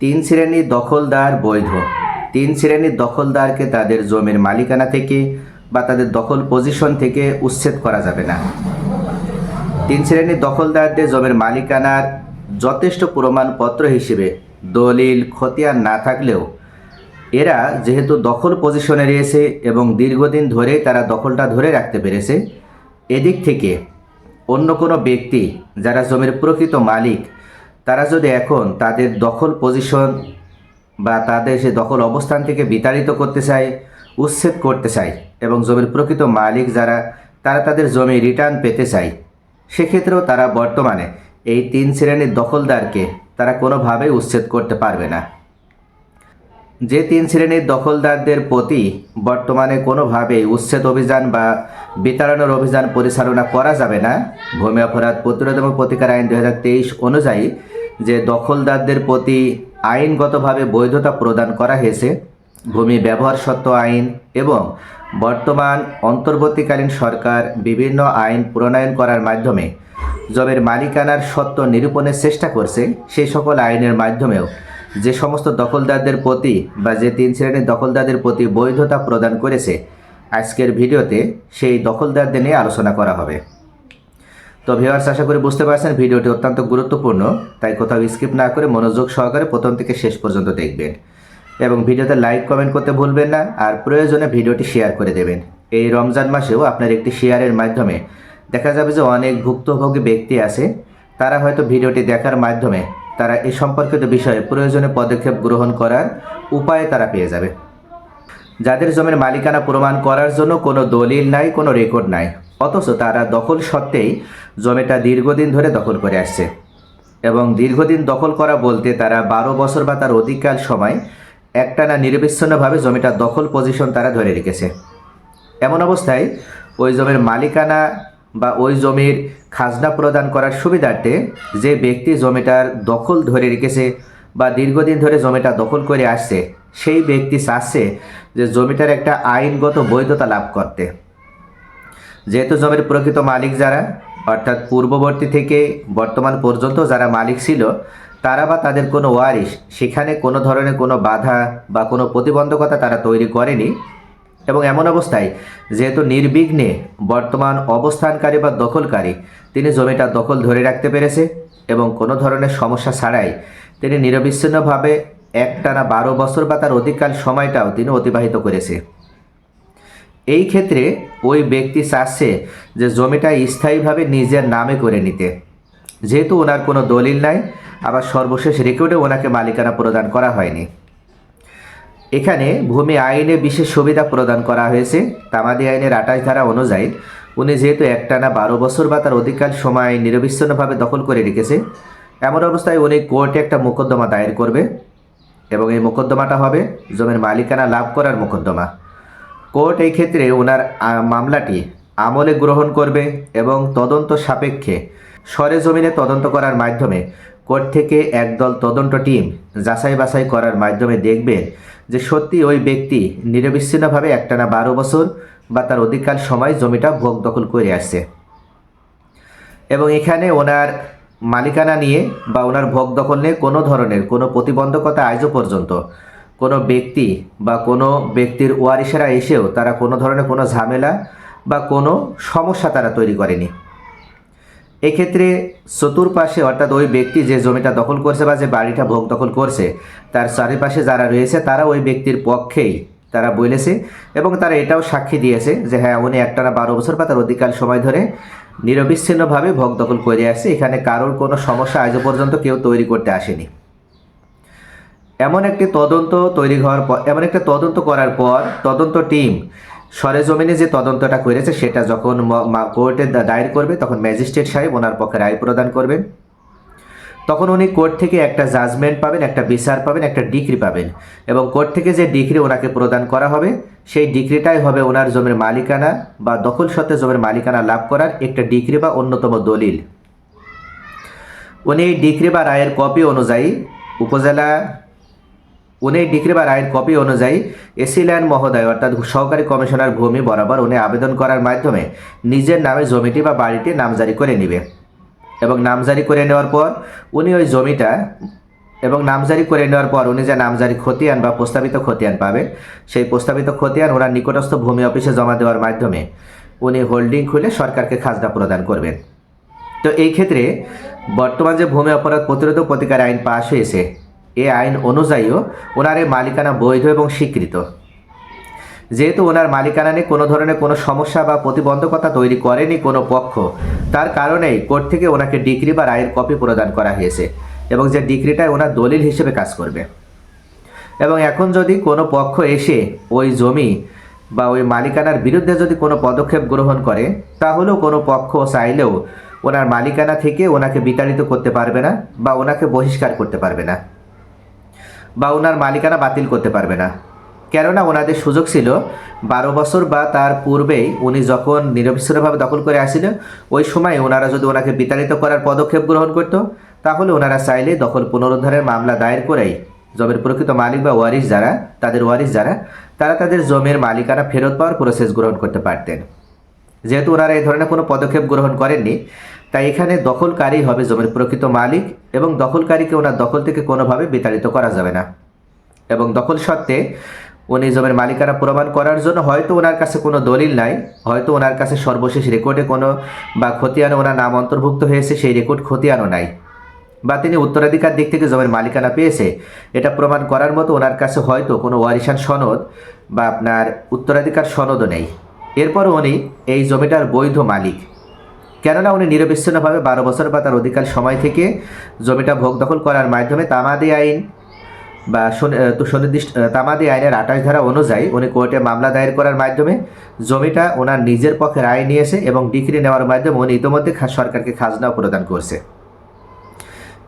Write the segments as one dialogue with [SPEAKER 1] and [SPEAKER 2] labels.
[SPEAKER 1] তিন শ্রেণির দখলদার বৈধ। তিন শ্রেণির দখলদারকে তাদের জমির মালিকানা থেকে বা তাদের দখল পজিশন থেকে উচ্ছেদ করা যাবে না। তিন শ্রেণির দখলদারদের জমির মালিকানার যথেষ্ট প্রমাণপত্র হিসেবে দলিল, খতিয়ান না থাকলেও এরা যেহেতু দখল পজিশনে রয়েছে এবং দীর্ঘদিন ধরে তারা দখলটা ধরে রাখতে পেরেছে, এদিক থেকে অন্য কোনো ব্যক্তি যারা জমির প্রকৃত মালিক তারা যদি এখন তাদের দখল পজিশন বা তাদের সে দখল অবস্থান থেকে বিতাড়িত করতে চায়, উচ্ছেদ করতে চায় এবং জমির প্রকৃত মালিক যারা, তারা তাদের জমি রিটার্ন পেতে চায়, সেক্ষেত্রেও তারা বর্তমানে এই তিন শ্রেণির দখলদারকে তারা কোনোভাবেই উচ্ছেদ করতে পারবে না। যে তিন শ্রেণির দখলদারদের প্রতি বর্তমানে কোনোভাবেই উচ্ছেদ অভিযান বা বিতাড়নের অভিযান পরিচালনা করা যাবে না, ভূমি অপরাধ প্রতিরোধ এবং প্রতিকার আইন দু হাজার তেইশ অনুযায়ী যে দখলদারদের প্রতি আইনগতভাবে বৈধতা প্রদান করা হয়েছে, ভূমি ব্যবহার সত্ত্ব আইন এবং বর্তমান অন্তর্বর্তীকালীন সরকার বিভিন্ন আইন প্রণয়ন করার মাধ্যমে জমির মালিকানার সত্ত্ব নিরূপণের চেষ্টা করছে, সেই সকল আইনের মাধ্যমেও। যে সমস্ত দখলদারদের প্রতি বা যে তিন শ্রেণির দখলদারদের প্রতি বৈধতা প্রদান করেছে, আজকের ভিডিওতে সেই দখলদারদের নিয়ে আলোচনা করা হবে। তো ভিউয়ার্স আশা করি বুঝতে পারছেন, ভিডিওটি অত্যন্ত গুরুত্বপূর্ণ, তাই কোথাও স্কিপ না করে মনোযোগ সহকারে প্রথম থেকে শেষ পর্যন্ত দেখবেন। এবং ভিডিওতে লাইক কমেন্ট করতে ভুলবেন না, আর প্রয়োজনে ভিডিওটি শেয়ার করে দেবেন। এই রমজান মাসেও আপনার একটি শেয়ারের মাধ্যমে দেখা যাবে যে অনেক ভুক্তভোগী ব্যক্তি আছে, তারা হয়তো ভিডিওটি দেখার মাধ্যমে তারা এই সম্পর্কিত বিষয়ে প্রয়োজনীয় পদক্ষেপ গ্রহণ করার উপায় তারা পেয়ে যাবে। যাদের জমির মালিকানা প্রমাণ করার জন্য কোনো দলিল নাই, কোনো রেকর্ড নাই, অথচ তারা দখল সত্ত্বেই জমিটা দীর্ঘদিন ধরে দখল করে আসছে এবং দীর্ঘদিন দখল করা বলতে তারা বারো বছর বা তার অধিককাল সময় একটানা নিরবিচ্ছিন্নভাবে জমিটা দখল পজিশন তারা ধরে রেখেছে। এমন অবস্থায় ওই জমির মালিকানা বা ওই জমির খাজনা প্রদান করার সুবিধার্থে যে ব্যক্তি জমিটার দখল ধরে রেখেছে বা দীর্ঘদিন ধরে জমিটা দখল করে আসছে, সেই ব্যক্তি চাচ্ছে যে জমিটার একটা আইনগত বৈধতা লাভ করতে। যেহেতু জমির প্রকৃত মালিক যারা, অর্থাৎ পূর্ববর্তী থেকে বর্তমান পর্যন্ত যারা মালিক ছিল, তারা বা তাদের কোনো ওয়ারিশ, সেখানে কোনো ধরনের কোনো বাধা বা কোনো প্রতিবন্ধকতা তারা তৈরি করেনি। এবং এমন অবস্থায়, যেহেতু নির্বিঘ্নে বর্তমান অবস্থানকারী বা দখলকারী, তিনি জমিটা দখল ধরে রাখতে পেরেছে এবং কোনো ধরনের সমস্যা ছাড়াই তিনি নিরবিচ্ছিন্নভাবে একটানা বারো বছর বা তার অধিককাল সময়টাও তিনি অতিবাহিত করেছে। এই ক্ষেত্রে ওই ব্যক্তি চাচ্ছে যে জমিটা স্থায়ীভাবে নিজের নামে করে নিতে। যেহেতু ওনার কোনো দলিল নাই, আবার সর্বশেষ রেকর্ডে ওনাকে মালিকানা প্রদান করা হয়নি। এখানে ভূমি আইনে বিশেষ সুবিধা প্রদান করা হয়েছে। তামাদি আইনের আঠাশ ধারা অনুযায়ী উনি যেহেতু একটানা বারো বছর বা তার অধিকার সময় নিরবিচ্ছিন্নভাবে দখল করে রেখেছে, এমন অবস্থায় উনি কোর্টে একটা মোকদ্দমা দায়ের করবে এবং এই মোকদ্দমাটা হবে জমির মালিকানা লাভ করার মোকদ্দমা। কোর্ট এই ক্ষেত্রে ওনার মামলাটি আমলে গ্রহণ করবে এবং তদন্ত সাপেক্ষে সরেজমিনে তদন্ত করার মাধ্যমে কোর্ট থেকে একদল তদন্ত টিম যাচাই বাছাই করার মাধ্যমে দেখবেন যে সত্যি ওই ব্যক্তি নিরবিচ্ছিন্নভাবে একটানা বারো বছর বা তার অধিকার সময় জমিটা ভোগ দখল করে আসছে। এবং এখানে ওনার মালিকানা নিয়ে বা ওনার ভোগ দখল নিয়ে কোনো ধরনের কোনো প্রতিবন্ধকতা আজও পর্যন্ত কোনো ব্যক্তি বা কোনো ব্যক্তির ওয়ারিসেরা এসেও তারা কোনো ধরনের কোনো ঝামেলা বা কোনো সমস্যা তারা তৈরি করেনি। এক্ষেত্রে চতুর্পাশে অর্থাৎ ওই ব্যক্তি যে জমিটা দখল করছে বা যে বাড়িটা ভোগ দখল করছে, তার চারিপাশে যারা রয়েছে, তারা ওই ব্যক্তির পক্ষেই তারা বলেছে এবং তারা এটাও সাক্ষী দিয়েছে যে হ্যাঁ উনি একটানা বারো বছর বা তার অধিকার সময় ধরে নিরবিচ্ছিন্নভাবে ভোগ দখল করে আসছে। এখানে কারোর কোনো সমস্যা আজও পর্যন্ত কেউ তৈরি করতে আসেনি। এমন একটি তদন্ত তৈরি হওয়ার পর এমন একটা তদন্ত করার পর তদন্ত টিম সরেজমিনে যে তদন্তটা করেছে, সেটা যখন কোর্টে দায়ের করবে, তখন ম্যাজিস্ট্রেট সাহেব ওনার পক্ষে রায় প্রদান করবেন। তখন উনি কোর্ট থেকে একটা জাজমেন্ট পাবেন, একটা বিচার পাবেন, একটা ডিগ্রি পাবেন এবং কোর্ট থেকে যে ডিগ্রি ওনাকে প্রদান করা হবে, সেই ডিগ্রিটাই হবে ওনার জমির মালিকানা বা দখল সত্ত্বে জমির মালিকানা লাভ করার একটা ডিগ্রি বা অন্যতম দলিল। উনি এই ডিগ্রি বা রায়ের কপি অনুযায়ী উপজেলা উনি ডিগ্রি বা রায়ের কপি অনুযায়ী এসি এসিল্যান্ড মহোদয়, অর্থাৎ সহকারী কমিশনার ভূমি বরাবর উনি আবেদন করার মাধ্যমে নিজের নামে জমিটি বা বাড়িটি নামজারি করে নেবে। এবং নামজারি করে নেওয়ার পর উনি ওই জমিটা, এবং নামজারি করে নেওয়ার পর উনি যে নামজারি খতিয়ান বা প্রস্তাবিত খতিয়ান পাবেন, সেই প্রস্তাবিত খতিয়ান ওনার নিকটস্থ ভূমি অফিসে জমা দেওয়ার মাধ্যমে উনি হোল্ডিং খুলে সরকারকে খাজনা প্রদান করবেন। তো এই ক্ষেত্রে বর্তমান যে ভূমি অপরাধ প্রতিরোধ প্রতিকার আইন পাশ হয়েছে এই আইন অনুযায়ীও ওনার এই মালিকানা বৈধ এবং স্বীকৃত। যেহেতু ওনার মালিকানা নিয়ে কোনো ধরনের কোনো সমস্যা বা প্রতিবন্ধকতা তৈরি করেনি কোনো পক্ষ, তার কারণেই কোর্ট থেকে ওনাকে ডিগ্রি বা রায়ের কপি প্রদান করা হয়েছে এবং যে ডিগ্রিটাই ওনার দলিল হিসেবে কাজ করবে। এবং এখন যদি কোনো পক্ষ এসে ওই জমি বা ওই মালিকানার বিরুদ্ধে যদি কোনো পদক্ষেপ গ্রহণ করে, তাহলেও কোনো পক্ষ চাইলেও ওনার মালিকানা থেকে ওনাকে বিতাড়িত করতে পারবে না বা ওনাকে বহিষ্কার করতে পারবে না। বা ওনার মালিকানা বাতিল করতে পারবে না। কেননা ওনাদের সুযোগ ছিল, বারো বছর বা তার পূর্বেই উনি যখন নিরবিচ্ছিন্নভাবে দখল করে আসছিলেন, ওই সময় ওনারা যদি ওনাকে বিতাড়িত করার পদক্ষেপ গ্রহণ করত, তাহলে ওনারা চাইলে দখল পুনরুদ্ধারের মামলা দায়ের করেই জমির প্রকৃত মালিক বা ওয়ারিশ যারা, তাদের ওয়ারিশ যারা, তারা তাদের জমির মালিকানা ফেরত পাওয়ার প্রসেস গ্রহণ করতে পারতেন। যেহেতু ওনারা এই ধরনের কোনো পদক্ষেপ গ্রহণ করেননি তাই এখানে দখলকারী হবে জমির প্রকৃত মালিক এবং দখলকারীকে ওনার দখল থেকে কোনোভাবে বিতাড়িত করা যাবে না। এবং দখল সত্ত্বে উনি জমির মালিকানা প্রমাণ করার জন্য হয়তো ওনার কাছে কোনো দলিল নাই, হয়তো ওনার কাছে সর্বশেষ রেকর্ডে কোনো বা খতিয়ানে ওনার নাম অন্তর্ভুক্ত হয়েছে, সেই রেকর্ড খতিয়ানও নাই। বা তিনি উত্তরাধিকার দিক থেকে জমির মালিকানা পেয়েছে, এটা প্রমাণ করার মতো ওনার কাছে হয়তো কোনো ওয়ারিশান সনদ বা আপনার উত্তরাধিকার সনদও নেই। এরপর উনি এই জমিটার বৈধ মালিক। কেননা উনি নিরবিচ্ছিন্নভাবে বারো বছর বা তার অধিকার সময় থেকে জমিটা ভোগ দখল করার মাধ্যমে তামাদি আইন বা সুনির্দিষ্ট তামাদি আইনের আঠাশ ধারা অনুযায়ী উনি কোর্টে মামলা দায়ের করার মাধ্যমে জমিটা ওনার নিজের পক্ষে রায় নিয়েছে এবং ডিগ্রি নেওয়ার মাধ্যমে উনি ইতিমধ্যে সরকারকে খাজনাও প্রদান করছে।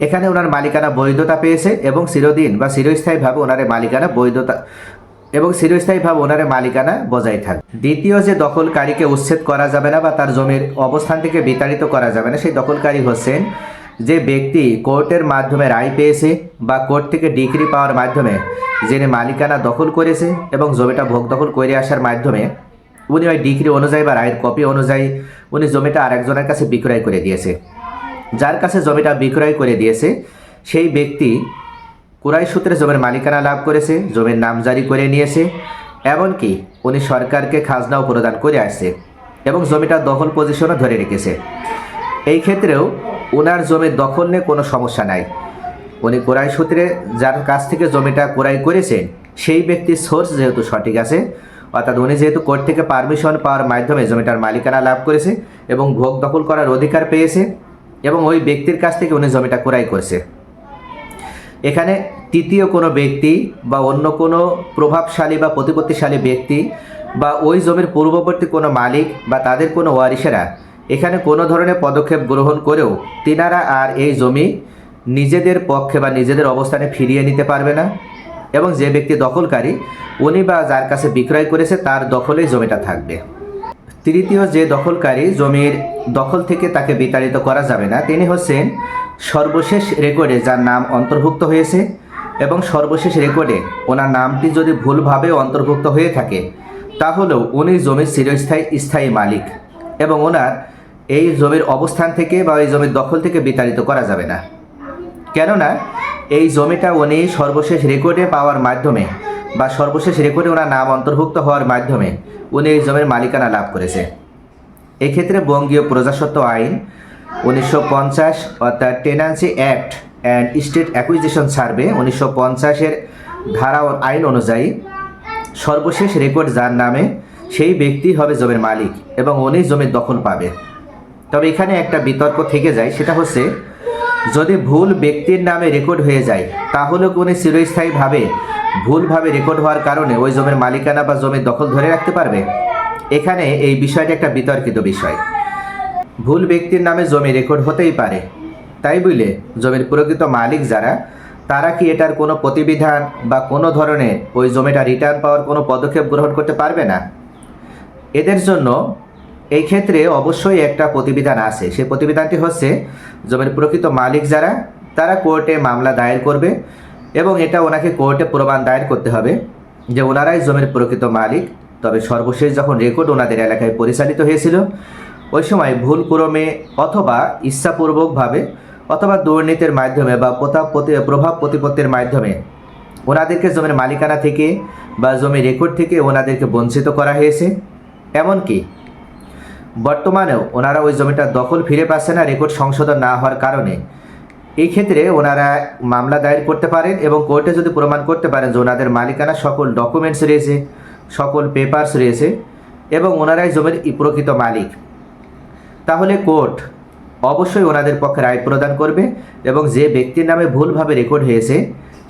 [SPEAKER 1] এখানে ওনার মালিকানা বৈধতা পেয়েছে এবং চিরদিন বা চিরস্থায়ীভাবে ওনার মালিকানা বৈধতা এবং চিরস্থায়ীভাবে ওনার মালিকানা বজায় থাকবে দ্বিতীয় যে দখলকারীকে উচ্ছেদ করা যাবে না বা তার জমির অবস্থান থেকে বিতাড়িত করা যাবে না, সেই দখলকারী হচ্ছেন যে ব্যক্তি কোর্টের মাধ্যমে রায় পেয়েছে বা কোর্ট থেকে ডিগ্রি পাওয়ার মাধ্যমে যিনি মালিকানা দখল করেছে এবং জমিটা ভোগ দখল করে আসার মাধ্যমে উনি ওই ডিগ্রি অনুযায়ী বা রায়ের কপি অনুযায়ী উনি জমিটা আরেকজনের কাছে বিক্রয় করে দিয়েছে। যার কাছে জমিটা বিক্রয় করে দিয়েছে, সেই ব্যক্তি কুরাই সূত্রে জমির মালিকানা লাভ করেছে, জমির নাম জারি করে নিয়েছে, এমনকি উনি সরকারকে খাজনাও প্রদান করে আসছে এবং জমিটা দখল পজিশনও ধরে রেখেছে। এই ক্ষেত্রেও ওনার জমির দখল নিয়ে কোনো সমস্যা নাই। উনি কোরাই সূত্রে যার কাছ থেকে জমিটা কোরাই করেছেন, সেই ব্যক্তির সোর্স যেহেতু সঠিক আছে, অর্থাৎ উনি যেহেতু কোর্ট থেকে পারমিশন পাওয়ার মাধ্যমে জমিটার মালিকানা লাভ করেছে এবং ভোগ দখল করার অধিকার পেয়েছে এবং ওই ব্যক্তির কাছ থেকে উনি জমিটা ক্রয় করছে। এখানে তৃতীয় কোনো ব্যক্তি বা অন্য কোনো প্রভাবশালী বা প্রতিপত্তিশালী ব্যক্তি বা ওই জমির পূর্ববর্তী কোনো মালিক বা তাদের কোনো ওয়ারিশেরা এখানে কোনো ধরনের পদক্ষেপ গ্রহণ করেও তিনারা আর এই জমি নিজেদের পক্ষে বা নিজেদের অবস্থানে ফিরিয়ে নিতে পারবে না এবং যে ব্যক্তি দখলকারী, উনি বা যার কাছে বিক্রয় করেছে তার দখলেই জমিটা থাকবে। তৃতীয় যে দখলকারী, জমির দখল থেকে তাকে বিতাড়িত করা যাবে না, তিনি হচ্ছেন সর্বশেষ রেকর্ডে যার নাম অন্তর্ভুক্ত হয়েছে এবং সর্বশেষ রেকর্ডে ওনার নামটি যদি ভুলভাবে অন্তর্ভুক্ত হয়ে থাকে, তাহলেও উনি জমির চিরস্থায়ী, স্থায়ী মালিক এবং ওনার এই জমির অবস্থান থেকে বা এই জমির দখল থেকে বিতাড়িত করা যাবে না। কেননা, এই জমিটা উনি সর্বশেষ রেকর্ডে পাওয়ার মাধ্যমে বা সর্বশেষ রেকর্ডে ওনার নাম অন্তর্ভুক্ত হওয়ার মাধ্যমে উনি এই জমির মালিকানা লাভ করেছে। এক্ষেত্রে বঙ্গীয় প্রজাস্বত্ব আইন উনিশশো পঞ্চাশ অর্থাৎ tenancy act and state acquisition survey উনিশশো পঞ্চাশের ধারা ও আইন অনুযায়ী সর্বশেষ রেকর্ড যার নামে সেই ব্যক্তি হবে জমির মালিক এবং উনি জমির দখল পাবে। তবে এখানে একটা বিতর্ক থেকে যায়, সেটা হচ্ছে যদি ভুল ব্যক্তির নামে রেকর্ড হয়ে যায়, তাহলে উনি চিরস্থায়ীভাবে ভুলভাবে রেকর্ড হওয়ার কারণে ওই জমির মালিকানা বা জমির দখল ধরে রাখতে পারবে? এখানে এই বিষয়টি একটা বিতর্কিত বিষয়। ভুল ব্যক্তির নামে জমি রেকর্ড হতেই পারে। তাই বুঝলে জমির প্রকৃত মালিক যারা, তারা কি এটার কোনো প্রতিবিধান বা কোনো ধরনের ওই জমিটা রিটার্ন পাওয়ার কোনো পদক্ষেপ গ্রহণ করতে পারবে না? এদের জন্য এই ক্ষেত্রে অবশ্যই একটা প্রতিবিধান আছে। সেই প্রতিবিধানটি হচ্ছে, জমির প্রকৃত মালিক যারা, তারা কোর্টে মামলা দায়ের করবে এবং এটা ওনাকে কোর্টে প্রমাণ দায়ের করতে হবে যে ওনারাই জমির প্রকৃত মালিক। তবে সর্বশেষ যখন রেকর্ড ওনাদের এলাকায় পরিচালিত হয়েছিল ওই সময় ভুল ক্রমে অথবা ইচ্ছাপূর্বকভাবে অথবা দুর্নীতির মাধ্যমে বা প্রভাব প্রতিপত্তির মাধ্যমে ওনাদেরকে জমির মালিকানা থেকে বা জমির রেকর্ড থেকে ওনাদেরকে বঞ্চিত করা হয়েছে। এমনকি বর্তমানেও ওনারা ওই জমিটার দখল ফিরে পাচ্ছে না, রেকর্ড সংশোধন না হওয়ার কারণে। এই ক্ষেত্রে ওনারা মামলা দায়ের করতে পারেন এবং কোর্টে যদি প্রমাণ করতে পারেন যে ওনাদের মালিকানা সকল ডকুমেন্টস রয়েছে, সকল পেপারস রয়েছে এবং ওনারাই জমির প্রকৃত মালিক। তাহলে কোর্ট অবশ্যই ওনাদের পক্ষে রায় প্রদান করবে এবং যে ব্যক্তির নামে ভুলভাবে রেকর্ড হয়েছে,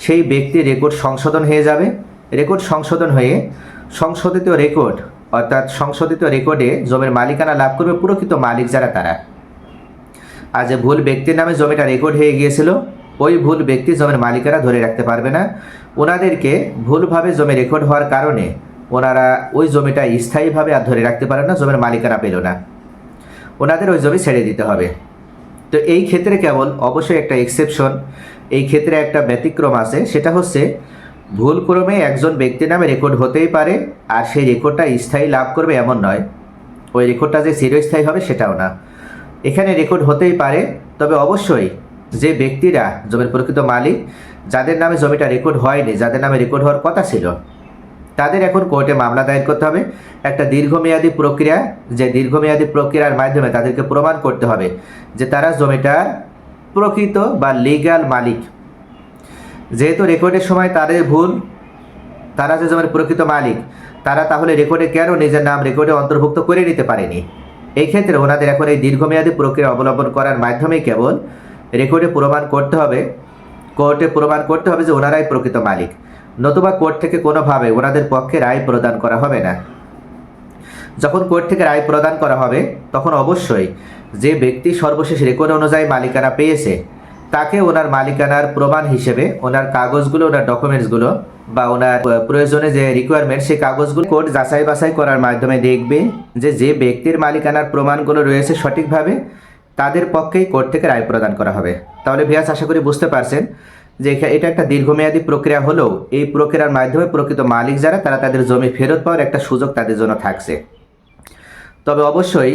[SPEAKER 1] সেই ব্যক্তির রেকর্ড সংশোধন হয়ে যাবে। রেকর্ড সংশোধন হয়ে সংশোধিত রেকর্ড, অর্থাৎ সংশোধিত রেকর্ডে জমির মালিকানা লাভ করবে প্রকৃত মালিক যারা তারা। আর যে ভুল ব্যক্তির নামে জমিটা রেকর্ড হয়ে গিয়েছিল, ওই ভুল ব্যক্তি জমির মালিকানা ধরে রাখতে পারবে না। ওনাদেরকে ভুলভাবে জমি রেকর্ড হওয়ার কারণে ওনারা ওই জমিটা স্থায়ীভাবে আর ধরে রাখতে পারে না, জমির মালিকানা পেল না। ওনাদের ওই জমি ছেড়ে দিতে হবে। তো এই ক্ষেত্রে কেবল অবশ্যই একটা এক্সেপশন এই ক্ষেত্রে একটা ব্যতিক্রম আছে, সেটা হচ্ছে ভুলক্রমে একজন ব্যক্তির নামে রেকর্ড হতেই পারে, আর সেই রেকর্ডটা স্থায়ী লাভ করবে এমন নয়। ওই রেকর্ডটা যে চিরস্থায়ী হবে সেটাও না। এখানে রেকর্ড হতেই পারে, তবে অবশ্যই যে ব্যক্তিরা জমির প্রকৃত মালিক, যাদের নামে জমিটা রেকর্ড হয়নি, যাদের নামে রেকর্ড হওয়ার কথা ছিল তাদের এখন কোর্টে মামলা দায়ের করতে হবে। একটা দীর্ঘমেয়াদী প্রক্রিয়া, যে দীর্ঘমেয়াদী প্রক্রিয়ার মাধ্যমে তাদেরকে প্রমাণ করতে হবে যে তারা জমিটার প্রকৃত বা লিগ্যাল মালিক। যেহেতু রেকর্ডের সময় তাদের ভুল, তারা যে জমির প্রকৃত মালিক, তারা তাহলে রেকর্ডে কেন নিজের নাম রেকর্ডে অন্তর্ভুক্ত করে নিতে পারেনি? এই ক্ষেত্রে ওনাদের এখন এই দীর্ঘমেয়াদী প্রক্রিয়া অবলম্বন করার মাধ্যমে কেবল রেকর্ডে প্রমাণ করতে হবে, কোর্টে প্রমাণ করতে হবে যে ওনারাই প্রকৃত মালিক। নতুবা কোর্ট থেকে কোনোভাবে ওনাদের পক্ষে রায় প্রদান করা হবে না। যখন কোর্ট থেকে রায় প্রদান করা হবে, তখন অবশ্যই যে ব্যক্তি সর্বশেষ রেকর্ড অনুযায়ী মালিকানা পেয়েছে, তাকে ওনার মালিকানার প্রমাণ হিসেবে, ওনার কাগজগুলো, ওনার ডকুমেন্টসগুলো বা ওনার প্রয়োজনে যে রিকোয়ারমেন্ট সেই কাগজগুলো কোর্ট যাচাই বাছাই করার মাধ্যমে দেখবে যে যে ব্যক্তির মালিকানার প্রমাণগুলো রয়েছে সঠিকভাবে, তাদের পক্ষেই কোর্ট থেকে রায় প্রদান করা হবে। তাহলে ভিয়াস আশা করি বুঝতে পারছেন যে এটা একটা দীর্ঘমেয়াদী প্রক্রিয়া হলেও এই প্রক্রিয়ার মাধ্যমে প্রকৃত মালিক যারা, তারা তাদের জমি ফেরত পাওয়ার একটা সুযোগ তাদের জন্য থাকছে। তবে অবশ্যই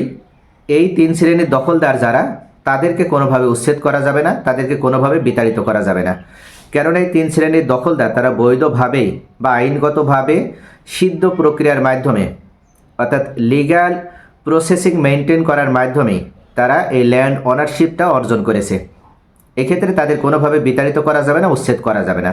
[SPEAKER 1] এই তিন শ্রেণির দখলদার যারা, তাদেরকে কোনোভাবে উচ্ছেদ করা যাবে না, তাদেরকে কোনোভাবে বিতাড়িত করা যাবে না। কেননা এই তিন শ্রেণির দখলদার, তারা বৈধভাবে বা আইনগতভাবে সিদ্ধ প্রক্রিয়ার মাধ্যমে, অর্থাৎ লিগ্যাল প্রসেসিং মেনটেন করার মাধ্যমে, তারা এই ল্যান্ড অনারশিপটা অর্জন করেছে। এক্ষেত্রে তাদের কোনোভাবে বিতাড়িত করা যাবে না উচ্ছেদ করা যাবে না।